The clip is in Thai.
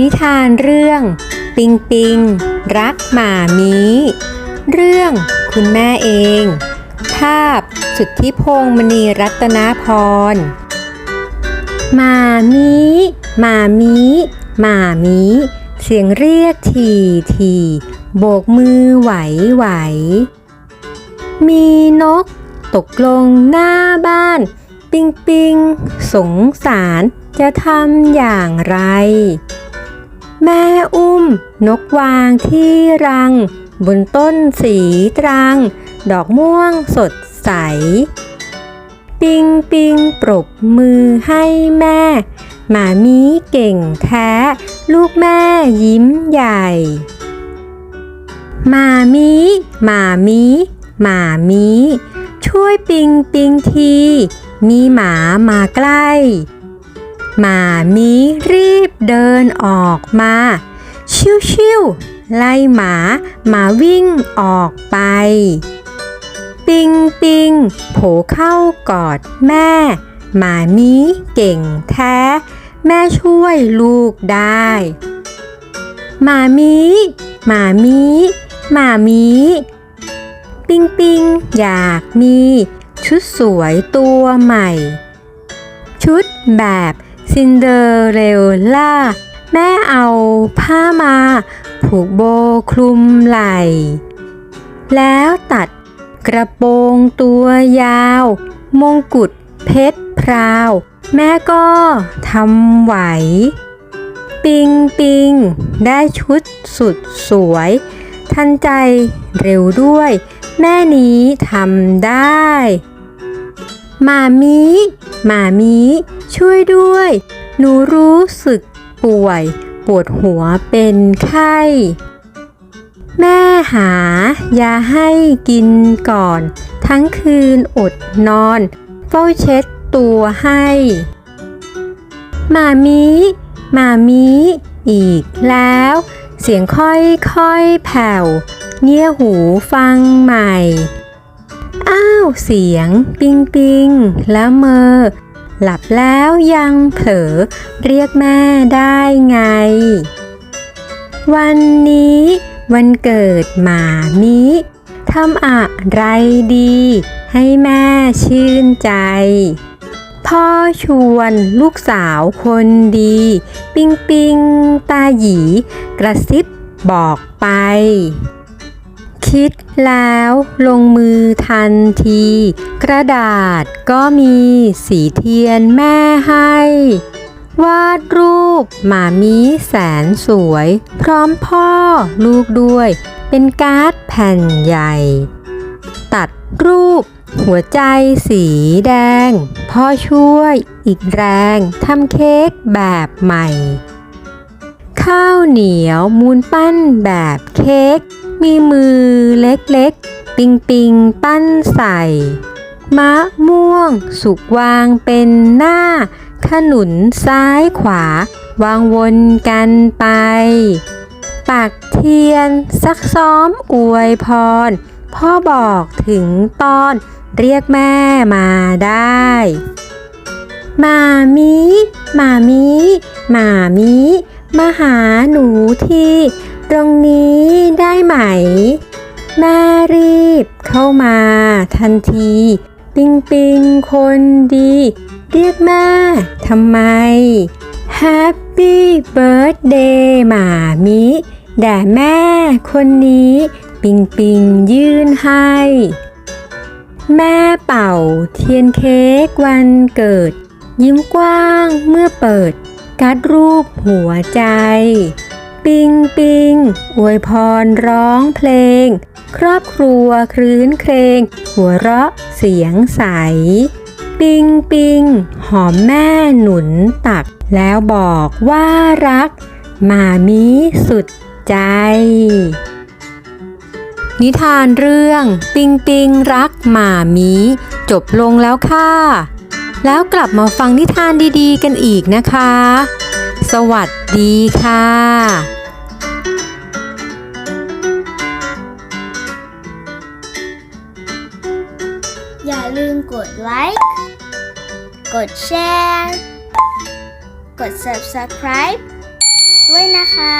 นิทานเรื่อง ปิงปิง รักหมามี เรื่องคุณแม่เอง ภาพสุทธิพงษ์มณีรัตนาพรหมามีหมามีหมามีเสียงเรียกทีทีโบกมือไหวไหว มีนกตกลงหน้าบ้าน ปิงปิงสงสารจะทำอย่างไร แม่อุ้ม นกวางที่รัง บนต้นสีตรัง ดอกม่วงสดใส ปิงปิงปรบมือให้แม่หมามีเก่งแท้ ลูกแม่ยิ้มใหญ่หมามีหมามีหมามีช่วยปิงปิงที มีหมามาใกล้ หมามีรีบเดินออกมา ชิวๆไล่หมาหมาวิ่งออกไป ปิงปิงโผเข้ากอดแม่ หมามีเก่งแท้ แม่ช่วยลูกได้หมามีหมามีหมามีปิงปิงอยากมี ชุดสวยตัวใหม่ ชุดแบบ ซินเดอเรลล่า แม่เอาผ้ามา ผูกโบคลุมไหล่ แล้วตัดกระโปรงตัวยาว มงกุฎเพชรพราว แม่ก็ทำไหว ปิงปิง ได้ชุดสุดสวย ทันใจเร็วด้วย แม่นี้ทำได้หมามีหมามี ช่วยด้วย หนูรู้สึกป่วย ปวดหัวเป็นไข้ แม่หายาให้กินก่อน ทั้งคืนอดนอน เฝ้าเช็ดตัวให้มามีมามีอีกแล้ว เสียงค่อยๆแผ่ว เงี่ยหูฟังใหม่ อ้าว เสียง ปิงปิงแล้วเมอ หลับแล้วยังเผลอเรียกแม่ได้ไง วันนี้วันเกิดหมามิทำอะไรดี ให้แม่ชื่นใจ พ่อชวนลูกสาวคนดี ปิงปิงตาหยี กระซิบบอกไป คิดแล้วลงมือทันที กระดาษก็มีสีเทียนแม่ให้ วาดรูปหมามีแสนสวย พร้อมพ่อลูกด้วย เป็นการ์ดแผ่นใหญ่ ตัดรูปหัวใจสีแดง พ่อช่วยอีกแรงทำเค้กแบบใหม่ ข้าวเหนียวมูนปั้นแบบเค้ก มีมือเล็กๆ ปิงปิงปั้นใส่ มะม่วง สุกวางเป็นหน้า ขนุนซ้ายขวา วางวนกันไปปักเทียน ซักซ้อมอวยพร พ่อบอกถึงตอนเรียกแม่มาได้หมามีหมามีหมามี มาหาหนูที่ ตรงนี้ได้ไหม แม่รีบเข้ามาทันที ปิงปิงคนดี เรียกแม่ทำไม Happy Birthday หมามิแด่แม่คนนี้ ปิงปิงยื่นให้ แม่เป่าเทียนเค้กวันเกิด ยิ้มกว้างเมื่อเปิดการ์ดรูปหัวใจ ปิงปิง อวยพรร้องเพลง ครอบครัวครื้นเครง หัวเราะเสียงใส ปิงปิง หอมแม่หนุนตัก แล้วบอกว่ารักหมามีสุดใจ นิทานเรื่อง ปิงปิงรักหมามี จบลงแล้วค่ะ แล้วกลับมาฟังนิทานดีๆ กันอีกนะคะ สวัสดีค่ะอย่าลืมกดไลค์ กดแชร์ กด subscribe ด้วยนะคะ